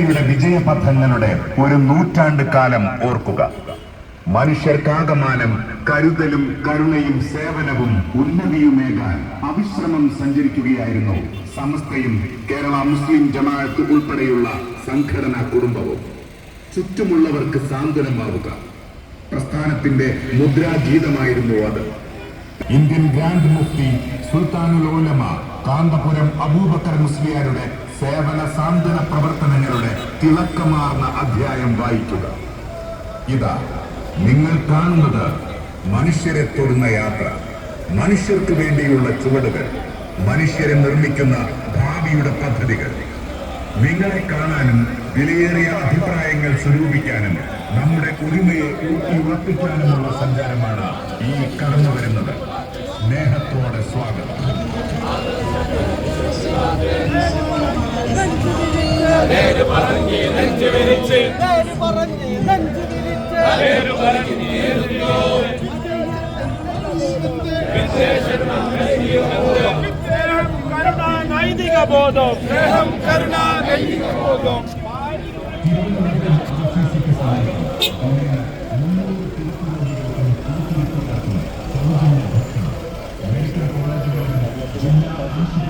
സമസ്തയുടെ വിജയപഥങ്ങളുടെ ഒരു നൂറ്റാണ്ട് കാലം ഓർക്കുക. മനുഷ്യർക്കാകമാനം കരുതലും കരുണയും സേവനവും ഉന്നതിയുമേകാൻ അവിശ്രമം സഞ്ചരിക്കുകയായിരുന്നു സമസ്തയും കേരള മുസ്ലിം ജമാഅത്ത് ഉൾപ്പെടെയുള്ള സംഘടനാ കുടുംബവും. ചുറ്റുമുള്ളവർക്ക് സാന്ത്വനമാവുക. പ്രസ്ഥാനത്തിന്റെ മുദ്രാഗീതമായിരുന്നു അത്. ഇന്ത്യൻ ഗ്രാൻഡ് മുഫ്തി സുൽത്താനുലോലമ കാന്തപുരം അബൂബക്കർ മുസ്ലിയാരുടെ സേവന സാന്ത്വന പ്രവർത്തനങ്ങളുടെ തിളക്കമാർന്ന അധ്യായം വായിക്കുക. ഇതാ നിങ്ങൾ കാണുന്നത് മനുഷ്യരെ തൊടുന്ന യാത്ര. മനുഷ്യർക്ക് വേണ്ടിയുള്ള ചുവടുകൾ മനുഷ്യരെ നിർമ്മിക്കുന്ന ഭാവിയുടെ പദ്ധതികൾ. നിങ്ങളെ കാണാനും വിലയേറിയ അഭിപ്രായങ്ങൾ സ്വരൂപിക്കാനും നമ്മുടെ ഒരുമയെ ഊട്ടി ഉറപ്പിക്കാനുമുള്ള സഞ്ചാരമാണ് ഈ കടന്നു വരുന്നത്. സ്നേഹത്തോടെ സ്വാഗതം. പറഞ്ഞ് നെഞ്ചു വിരിച്ച്. പറഞ്ഞ് നെഞ്ചു നൈതിക ബോധം സ്നേഹം കരുണ നൈതിക ബോധം സൗജന്യമായി ഭവനം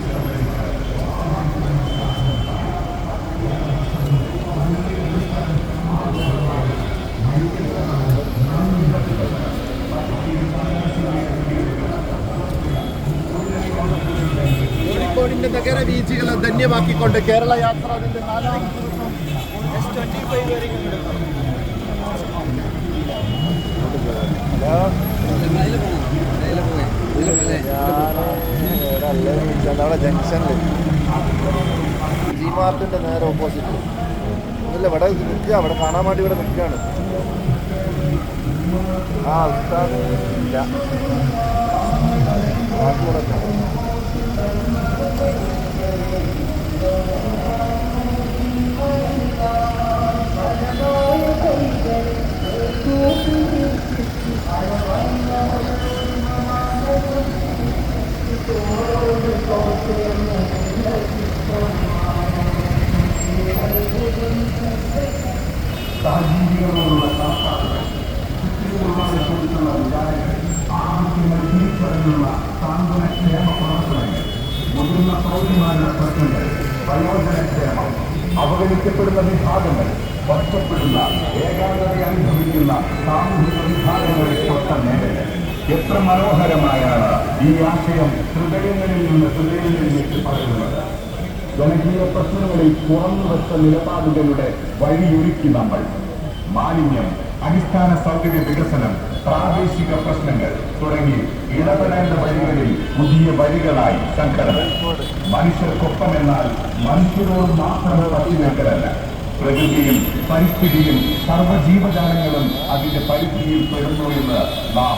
ധന്യമാക്കിക്കൊണ്ട് കേരള യാത്ര അതിന്റെ നാലാം ദിവസം അവിടെ ജംഗ്ഷനിൽ ജി മാർട്ടിന്റെ നേരെ ഓപ്പോസിറ്റ് ഇല്ല ഇവിടെ നിൽക്കുക. അവിടെ കാണാൻ വേണ്ടി ഇവിടെ നിൽക്കുകയാണ്. ആ ഉസ്താദ് ഇല്ല. അവഗണിക്കപ്പെടുന്ന വിഭാഗങ്ങൾ ഒറ്റപ്പെടുന്ന ഏകാഗ്രത അനുഭവിക്കുന്ന സാമൂഹിക വിഭാഗങ്ങളെ തൊട്ട മേഖല. എത്ര മനോഹരമായാണ് ഈ ആശയം ഹൃദയങ്ങളിൽ നിന്ന് ഹൃദയങ്ങളിലേക്ക് പറയുന്നത് ജനകീയ പ്രശ്നങ്ങളിൽ തുറന്നു വെച്ച നിലപാടുകളുടെ വഴിയൊരുക്കി നമ്മൾ. മാലിന്യം അടിസ്ഥാന സൗകര്യ വികസനം പ്രാദേശിക പ്രശ്നങ്ങൾ തുടങ്ങി ഇടപെടേണ്ട വഴികളിൽ പുതിയ വഴികളായി സംഘടന. മനുഷ്യർക്കൊപ്പം എന്നാൽ മനുഷ്യരോട് മാത്രം പറ്റിവെക്കലല്ല പ്രകൃതിയും പരിസ്ഥിതിയും സർവജീവജാലങ്ങളും അതിന്റെ പരിധിയിൽ പെടുന്നു എന്ന് നാം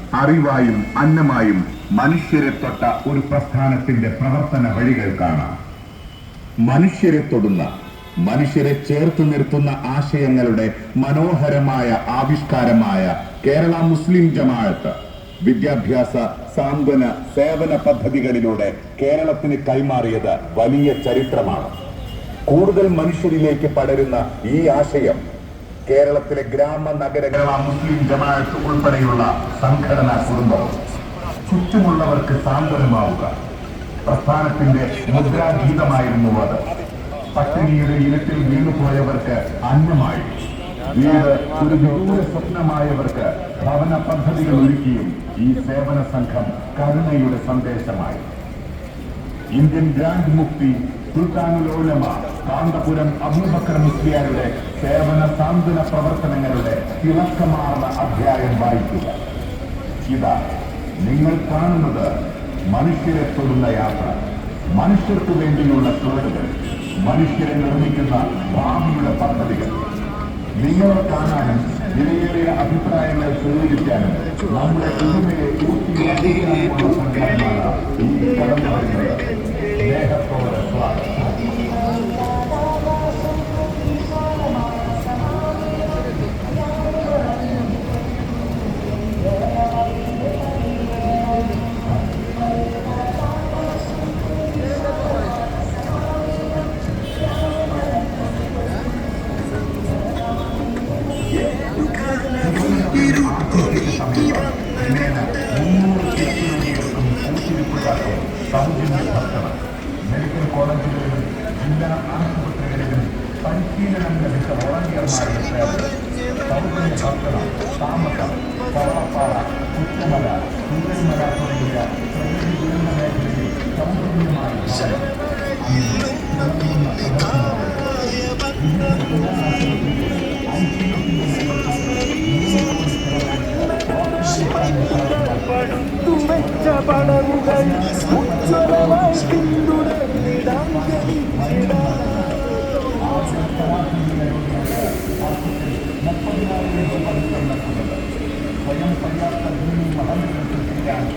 അറിവായും അന്നമായും മനുഷ്യരെ തൊട്ട ഒരു പ്രസ്ഥാനത്തിന്റെ പ്രവർത്തന വഴികൾ കാണാം. മനുഷ്യരെ തൊടുന്ന മനുഷ്യരെ ചേർത്ത് നിർത്തുന്ന ആശയങ്ങളുടെ മനോഹരമായ ആവിഷ്കാരമായ കേരള മുസ്ലിം ജമാഅത്ത് വിദ്യാഭ്യാസ സാന്ത്വന സേവന പദ്ധതികളിലൂടെ കേരളത്തിന് കൈമാറിയത് വലിയ ചരിത്രമാണ്. കൂടുതൽ മനുഷ്യരിലേക്ക് പടരുന്ന ഈ ആശയം കേരളത്തിലെ ഗ്രാമ നഗരങ്ങളാ മുസ്ലിം ജമാഅത്ത് ഉൾപ്പെടെയുള്ള സംഘടനാ കുടുംബം. ചുറ്റുമുള്ളവർക്ക് സാന്ത്വനമാവുക. പ്രസ്ഥാനത്തിന്റെ മുദ്രാഗീതമായിരുന്നു അത്. പട്ടിണിയുടെ ഇനത്തിൽ വീണുപോയവർക്ക് അന്നമായി. വീട് ഒരു വിദൂര സ്വപ്നമായവർക്ക് ഭവന പദ്ധതികൾ ഒരുക്കിയും ഈ സേവന സംഘം കരുണയുടെ സന്ദേശമായി. ഇന്ത്യൻ ഗ്രാൻഡ് മുക്തി കാന്തപുരം അബൂബക്കർ മുസ്ലിയാരുടെ സേവന സാന്ത്വന പ്രവർത്തനങ്ങളുടെ തിളക്കമാർന്ന അധ്യായം വായിക്കുക. ഇതാ നിങ്ങൾ കാണുന്നത് മനുഷ്യരെ തൊടുന്ന യാത്ര. മനുഷ്യർക്ക് വേണ്ടിയുള്ള തൊഴിലുകൾ മനുഷ്യരെ നിർമ്മിക്കുന്ന ഭാവിയുടെ പദ്ധതികൾ. നിങ്ങളെ കാണാനും വിലയേറിയ അഭിപ്രായങ്ങൾ സ്വീകരിക്കാനും നമ്മുടെ പുതുമയെ പൂർത്തിയാക്കാനുമുള്ള സംഘടനയാണ് ഈ കടന്നു വരുന്നത് സ്നേഹത്തോടെ സ്വാഗതം സൗജന്യ ഭക്ഷണം മെഡിക്കൽ കോളേജുകളിലും ജില്ലാ ആശുപത്രികളിലും പരിശീലനം ലഭിച്ച വോളണ്ടിയർമാരുടെ സേവനം സൗജന്യ ഭക്ഷണം താമസം കവളപ്പാറ കുറ്റമല സൂര്യമല തുടങ്ങിയ പ്രകൃതി ദുരന്ത മേഖലയിൽ സൗജന്യമായി ഭക്ഷണം. തുവച്ച Thank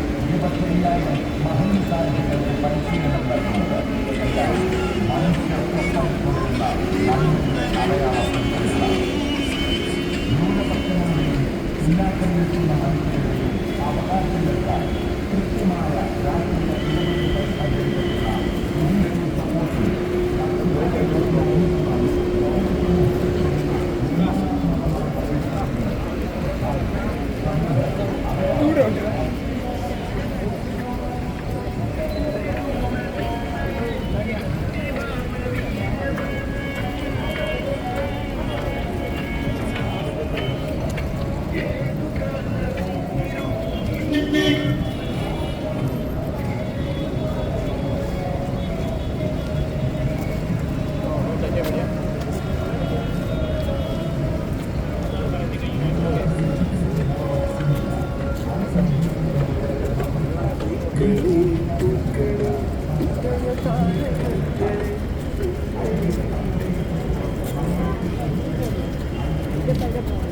you. 在这边。